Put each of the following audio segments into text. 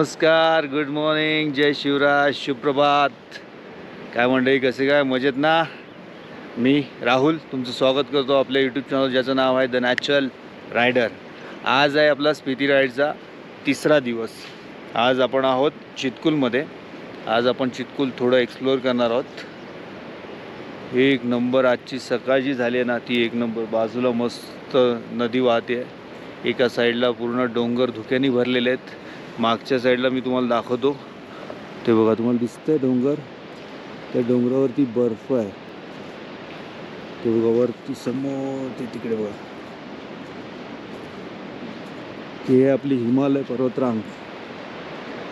नमस्कार good morning जय शिवराज सुप्रभात. काय मंडळी कसे काय? मजेत ना? मी राहुल तुमचं स्वागत करतो आपल्या यूट्यूब चॅनल ज्याचं नाव आहे द नॅचरल रायडर आज आहे आपला स्पिती राईडचा तिसरा दिवस. आज आपण आहोत चितकुलमध्ये. आज आपण चितकुल थोडं एक्सप्लोअर करणार आहोत. एक नंबर आजची सकाळ जी झाली आहे ना ती एक नंबर. बाजूला मस्त नदी वाहते. आहे एका साईडला पूर्ण डोंगर धुक्याने भरलेले आहेत. मागच्या साईडला मी तुम्हाला दाखवतो. ते बघा तुम्हाला दिसतंय डोंगर? त्या डोंगरावरती बर्फ आहे. ते बघा वरती समोर ते तिकडे बघा. ते आहे आपली हिमालय पर्वतरांग.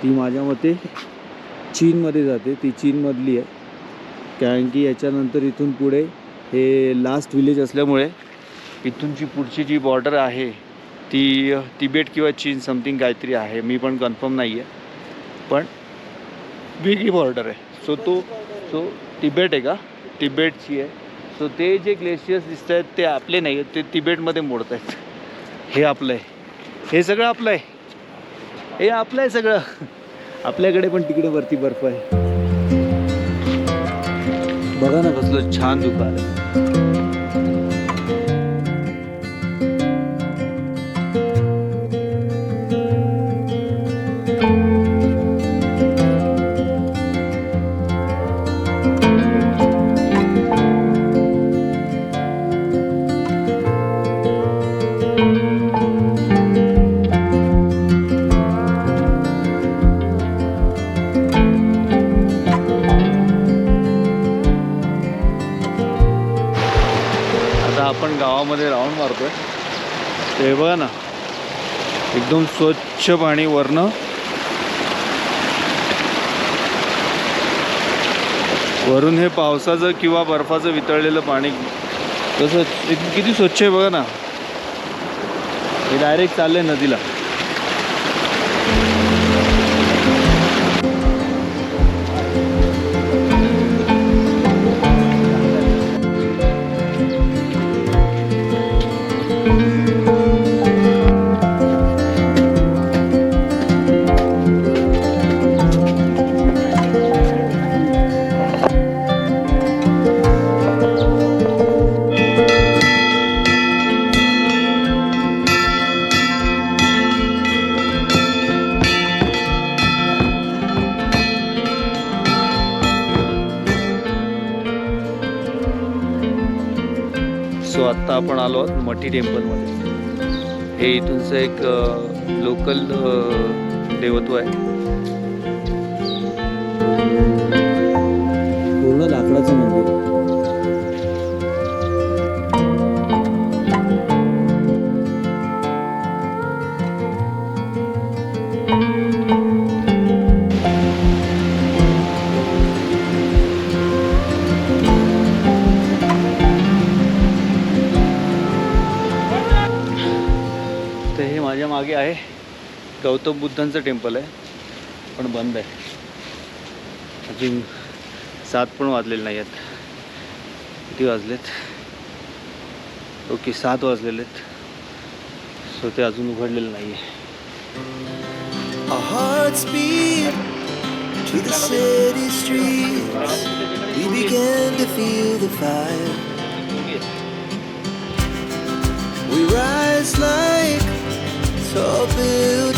ती माझ्या मते चीनमध्ये जाते. ती चीनमधली आहे. कारण की याच्यानंतर इथून पुढे हे लास्ट विलेज असल्यामुळे इथूनची पुढची जी बॉर्डर आहे ती तिबेट किंवा चीन समथिंग काहीतरी आहे. मी पण कन्फर्म नाही आहे पण वेगळी बॉर्डर आहे. सो तो सो तिबेट आहे का? तिबेटची आहे. सो ते जे ग्लेशियर्स दिसत आहेत ते आपले नाही आहेत ते तिबेटमध्ये मोडत आहेत. हे आपलं आहे. हे सगळं आपलं आहे. हे आपलं आहे सगळं. आपल्याकडे पण तिकडे वरती बर्फ आहे. बघा ना कसलं छान दुकान आहे. आपण गावामध्ये राऊंड आहे ते बघा ना. एकदम स्वच्छ पाणी वरनं. वरून हे पावसाचं किंवा बर्फाचं वितळलेलं पाणी. तसं किती स्वच्छ आहे बघा ना. हे डायरेक्ट चाललं आहे नदीला. सो आत्ता आपण आलो आहोत मठी टेम्पलमध्ये. हे इथूनचं एक लोकल देवत्व आहे. गौतम बुद्धांचं टेम्पल आहे पण बंद आहे. अजून सात पण वाजलेले नाही आहेत. किती वाजलेत? ओके सात वाजलेले आहेत सो ते अजून उघडलेलं नाही आहे We rise like tall buildings.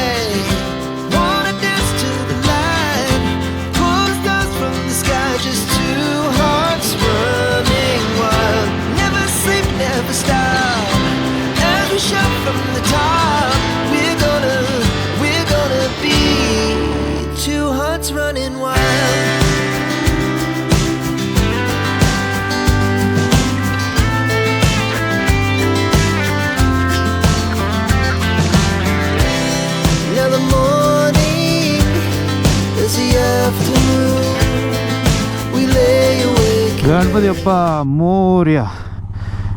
Ganpati अप्पा मोर्या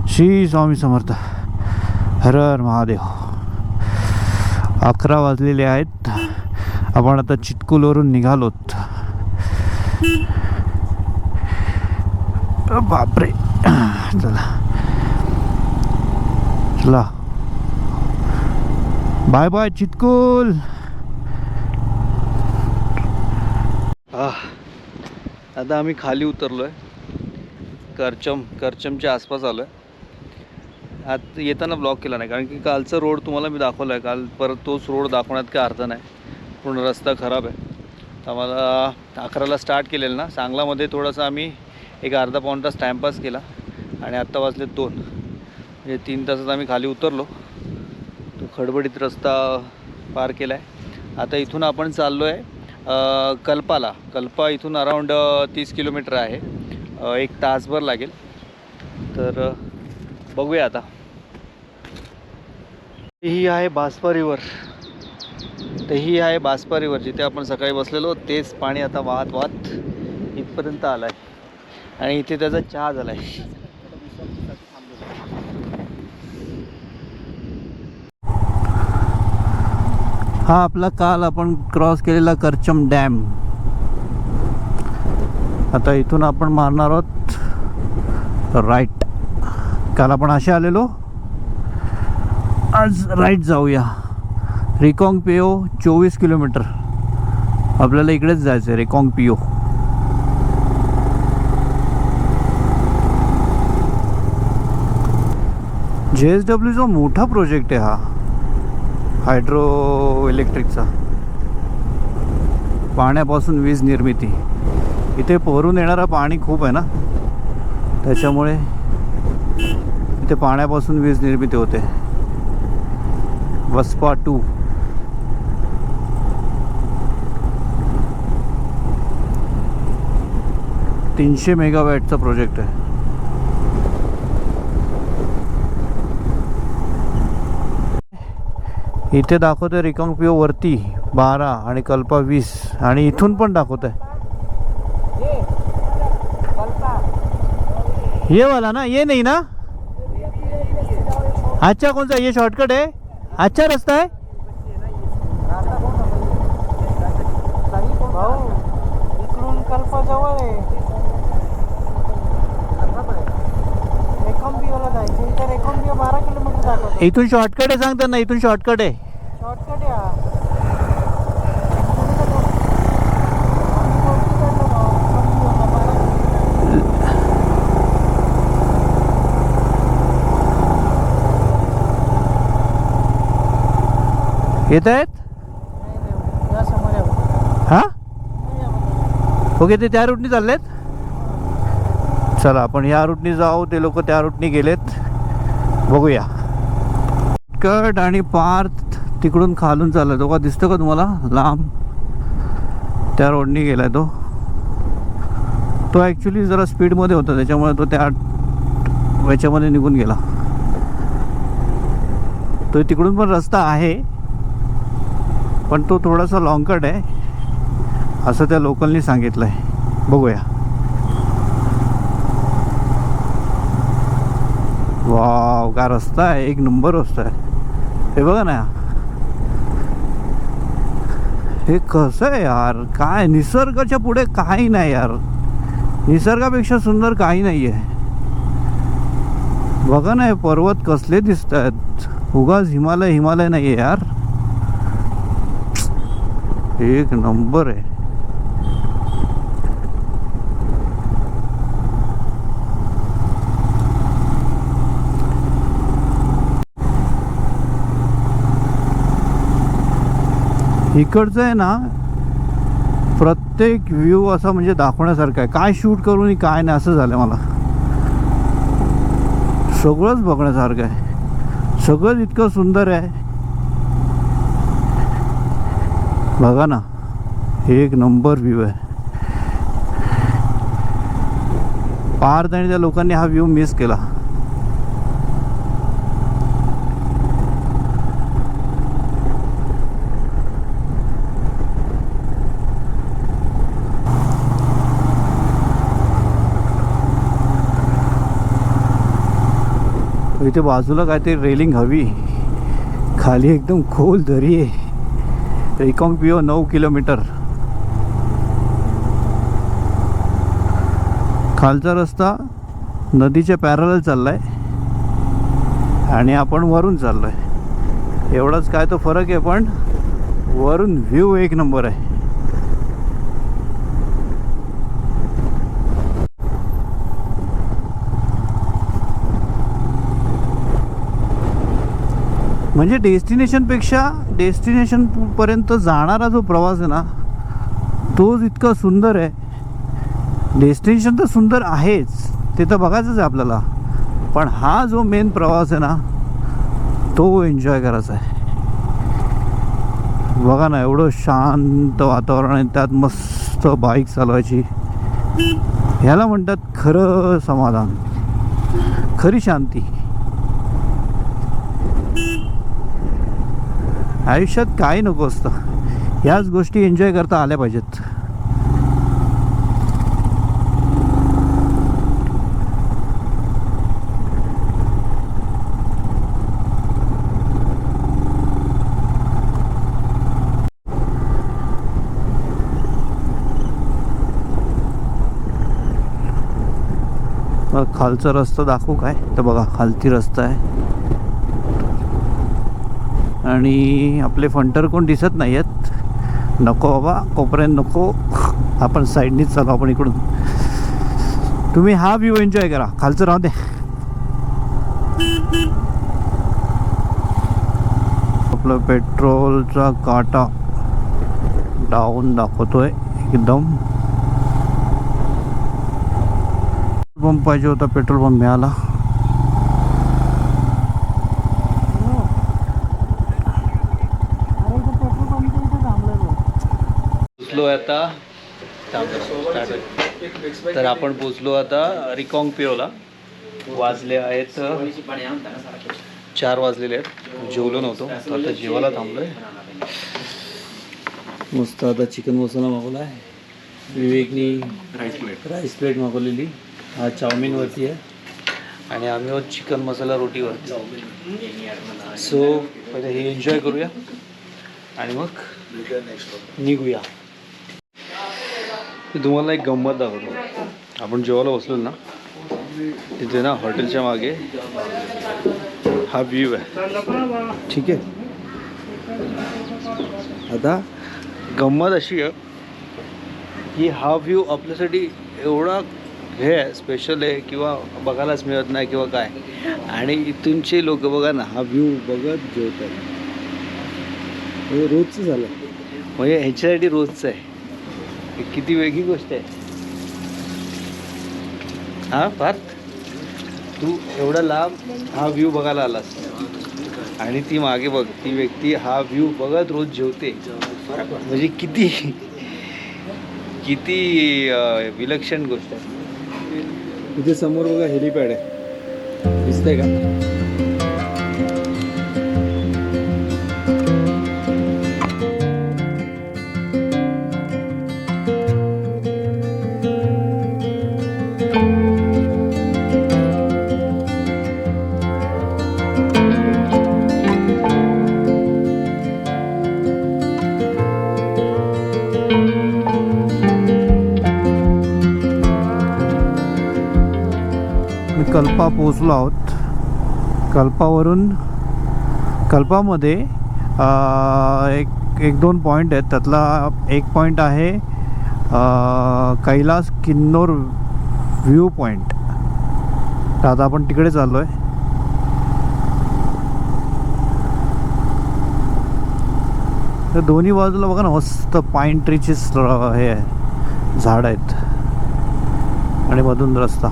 श्री स्वामी समर्थ हर हर महादेव अकरा वाजलेले आहेत आपण आता चिटकुलवरून निघालोत बापरे चला चला बाय बाय चिटकुल आता आम्ही खाली उतरलो आहे करचम करचमच्या आसपास आलो आहे आत येताना ब्लॉक केला नाही कारण की कालचा रोड तुम्हाला मी दाखवला आहे काल परत तोच रोड दाखवण्यात काय अर्थ नाही. पूर्ण रस्ता खराब आहे. तर आम्हाला अकराला स्टार्ट केलेलं ना सांगलामध्ये थोडासा आम्ही एक अर्धा पाऊण तास टाईमपास केला आणि आत्ता वाजले दोन. म्हणजे तीन तासात आम्ही खाली उतरलो. तो खडबडीत रस्ता पार केला आहे आता इथून आपण चाललो आहे कल्पाला. कल्पा इथून अराऊंड तीस किलोमीटर आहे. एक तासभर लागेल. तर बघूया आता. ही आहे बासपा रिवर. तर ही आहे बासपा रिवर जिथे आपण सकाळी बसलेलो तेच पाणी आता वाहत वाहत इथपर्यंत आलं आहे आणि इथे त्याचा चहा झाला आहे हा आपला काल आपण क्रॉस केलेला करचम डॅम आता इथून आपण मारणार आहोत राईट काल आपण असे आलेलो आज राईट जाऊया. रिकॉंग पिओ चोवीस किलोमीटर. आपल्याला इकडेच जायचं आहे रिकॉंग पिओ. जे एस डब्ल्यूचा मोठा प्रोजेक्ट आहे हा हायड्रो इलेक्ट्रिकचा पाण्यापासून वीज निर्मिती. इथे पोहरून येणारा पाणी खूप आहे ना? त्याच्यामुळे इथे पाण्यापासून वीज निर्मिती होते. वस्पा टू. तीनशे मेगावॅटचा प्रोजेक्ट आहे. इथे दाखवतोय रिकांग पिओ वरती बारा आणि कल्पा वीस. आणि इथून पण दाखवत आहे ये वाला ना ये नाही ना? अच्छा कोणता ये शॉर्टकट आहे अच्छा रस्ता आहे भाऊ इकडून कल्पाजवळ आहे एकोणबीला जायचं इतर एकोणबी बारा किलोमीटर दाखवतो इथून शॉर्टकट आहे सांगतात ना इथून शॉर्टकट आहे शॉर्टकट या आम्ही वरती चढलो भाऊ, एकोणबीला बारा येत आहेत? हां? हा ओके ते त्या रूटनी चाललेत? चला आपण या रूटनी जाऊ. ते लोक त्या रूटनी गेलेत. बघूया. कट आणि पार्थ तिकडून खालून चालला तो. का दिसतो का तुम्हाला? लांब. त्या रोडनी गेलाय तो. तो ॲक्च्युली जरा स्पीडमध्ये होता. त्याच्यामुळे तो त्या याच्यामध्ये निघून गेला. तो तिकडून पण रस्ता आहे. पण तो थोडासा लॉंगकट आहे असं त्या लोकलनी सांगितलं आहे बघूया. वाव का रस्ता आहे. एक नंबर रस्ता आहे. हे बघा ना. हे कसं आहे यार? काय निसर्गाच्या पुढे काही नाही यार. निसर्गापेक्षा सुंदर काही नाही आहे बघा ना हे पर्वत कसले दिसत आहेत उगाच हिमालय हिमालय नाही आहे यार. एक नंबर आहे. इकडचं आहे ना प्रत्येक व्ह्यू असा म्हणजे दाखवण्यासारखा आहे. काय शूट करून काय नाही असं झालं मला. सगळंच बघण्यासारखं आहे. सगळंच इतकं सुंदर आहे. बघा ना एक नंबर व्ह्यू आहे. पार त्या लोकांनी हा व्ह्यू मिस केला. इथे बाजूला काहीतरी रेलिंग हवी. खाली एकदम खोल दरी आहे. रिकॉंग पिओ नऊ किलोमीटर. खालचा रस्ता नदीच्या पॅरल चाललाय आणि आपण वरून चाललोय. एवढाच काय तो फरक आहे पण वरून व्ह्यू एक नंबर आहे. म्हणजे डेस्टिनेशनपेक्षा डेस्टिनेशनपर्यंत जाणारा जो प्रवास आहे ना तोच इतका सुंदर आहे. डेस्टिनेशन तर सुंदर आहेच ते तर बघायचंच आहे आपल्याला. पण हा जो मेन प्रवास आहे ना तो एन्जॉय करायचा आहे. बघा ना एवढं शांत वातावरण आहे त्यात मस्त बाईक चालवायची. ह्याला म्हणतात खरं समाधान खरी शांती. आयुष्यात काही नको असतं. ह्याच गोष्टी एन्जॉय करता आल्या पाहिजेत. खालचा रस्ता दाखवू काय? तर बघा खालती रस्ता आहे. आणि आपले फंटर कोण दिसत नाही आहेत नको बाबा कोपऱ्यात नको. आपण साईडनीच चालू आपण इकडून. तुम्ही हा व्ह्यू एन्जॉय करा. खालचं राहू दे. आपलं पेट्रोलचा काटा डाऊन दाखवतोय एकदम. पंप पाहिजे होता पेट्रोल पंप मिळाला अरे इथं पेट्रोल पंपच्या इथे थांबलोय बघ. पोचलो आता. तर आपण पोचलो आता रिकॉंग पिओला. वाजले आहेत चार वाजलेले आहेत. जेवलो नव्हतो. आता जेवायला थांबलोय. मस्त आता चिकन मसाला मागवला आहे. विवेकनी राईस प्लेट राईस प्लेट मागवलेली. हा चाऊमिनवरती आहे. आणि आम्ही आहोत चिकन मसाला रोटीवर सो पहिले हे एन्जॉय करूया. आणि मग निघूया. मी तुम्हाला एक गंमत दाखवतो. आपण जेवायला बसलो ना तिथे ना हॉटेलच्या मागे हा व्ह्यू आहे. ठीक आहे? आता गंमत अशी आहे की हा व्ह्यू आपल्यासाठी एवढा हे आहे स्पेशल आहे किंवा बघायलाच मिळत नाही किंवा काय. आणि इथूनचे लोक बघा ना हा व्ह्यू बघत जेवतात. म्हणजे रोजचं झालं. म्हणजे ह्याच्यासाठी रोजचं आहे. किती वेगळी गोष्ट आहे. हा पार्थ तू एवढा लांब हा व्ह्यू बघायला आलास. आणि ती मागे बघ ती व्यक्ती हा व्ह्यू बघत रोज जेवते. म्हणजे किती किती विलक्षण गोष्ट आहे. तिथे समोर बघा हेलिपॅड आहे. दिसतंय का? कल्पा पोचलो आहोत. कल्पावरून कल्पामध्ये एक एक दोन पॉईंट आहेत. त्यातला एक पॉईंट आहे कैलास किन्नोर व्ह्यू पॉईंट तर आता आपण तिकडे चाललो आहे तर दोन्ही बाजूला बघा ना मस्त पाईन ट्रीचे हे आहे. झाड आहेत. आणि मधून रस्ता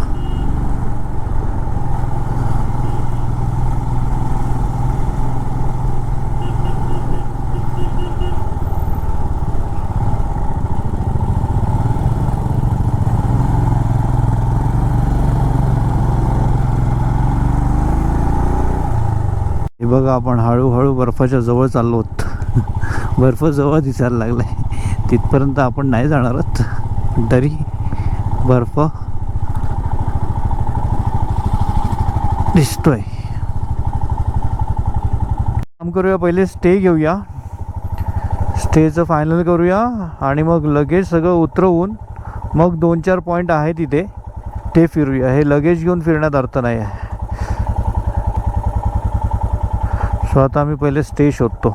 हे बघा आपण हळूहळू बर्फाच्या जवळ चाललो आहोत. बर्फ जवळ दिसायला लागलाय. तिथपर्यंत आपण नाही जाणार आहोत. तरी बर्फ दिसतोय. काम करूया पहिले स्टे घेऊया. स्टेचं फायनल करूया आणि मग लगेच सगळं उतरवून मग दोन चार पॉईंट आहे तिथे ते फिरूया. हे लगेज घेऊन फिरण्यात अर्थ नाही आहे सो आता आम्ही पहिले स्टे शोधतो.